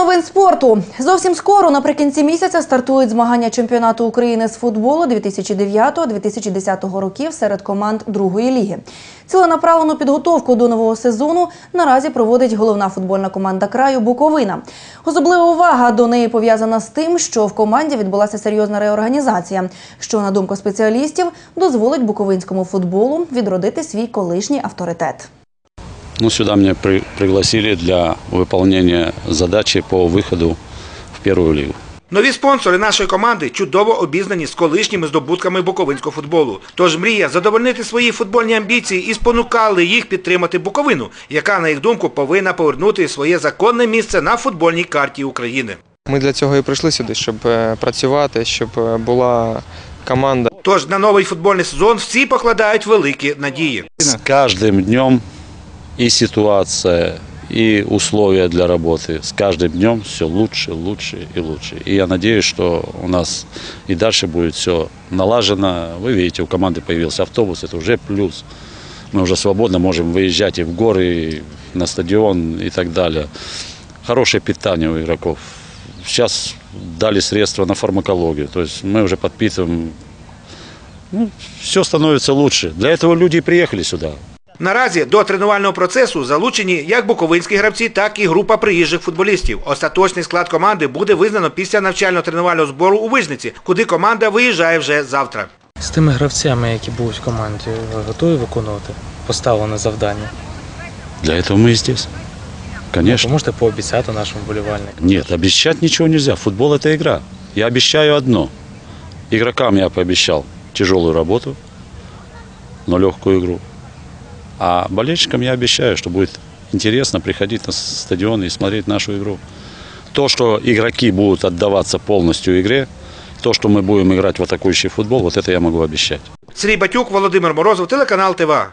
Момент спорту зовсім скоро наприкінці місяця стартують змагання чемпіонату України з футболу 2009-2010 років серед команд другої ліги. Ціленаправлену підготовку до нового сезону наразі проводить головна футбольна команда краю Буковина. Особлива увага до неї пов'язана з тим, що в команді відбулася серйозна реорганізація, що на думку спеціалістів дозволить буковинському футболу відродити свій колишній авторитет. Ну, сюда меня при- пригласили для выполнения задачи по выходу в первую лигу. Нові спонсори нашої команди чудово обізнані з колишніми здобутками буковинського футболу. Тож мрія задовольнити свої футбольні амбіції і спонукали їх підтримати Буковину, яка, на їх думку, повинна повернути своє законне місце на футбольній карті України. Ми для цього і прийшли сюди, щоб е, працювати, щоб е, була команда. Тож на новий футбольний сезон всі покладають великі надії. С каждым днем И ситуация, и условия для работы, с каждым днем все лучше, лучше и лучше. И я надеюсь, что у нас и дальше будет все налажено. Вы видите, у команды появился автобус, это уже плюс. Мы уже свободно можем выезжать и в горы, и на стадион и так далее. Хорошее питание у игроков. Сейчас дали средства на фармакологию. То есть мы уже подпитываем. Ну, все становится лучше. Для этого люди и приехали сюда. Наразі до тренувального процесу залучені як буковинські гравці, так і група приїжджих футболістів. Остаточний склад команди буде визнано після навчально-тренувального збору у Вижниці, куди команда виїжджає вже завтра. З тими гравцями, які будуть в команді, ви готові виконувати поставлене завдання? Для этого мы и здесь. Ви Конечно. можете пообіцяти нашим вболівальникам? Нет, обещать ничего нельзя. Футбол это игра. Я обещаю одно. Игрокам я пообещал тяжелую работу, но легкую игру. А болельщикам я обещаю, что будет интересно приходить на стадион и смотреть нашу игру. То, что игроки будут отдаваться полностью игре, то, что мы будем играть в атакующий футбол, вот это я могу обещать. Сергій Батюк, Володимир Морозов, телеканал ТВА.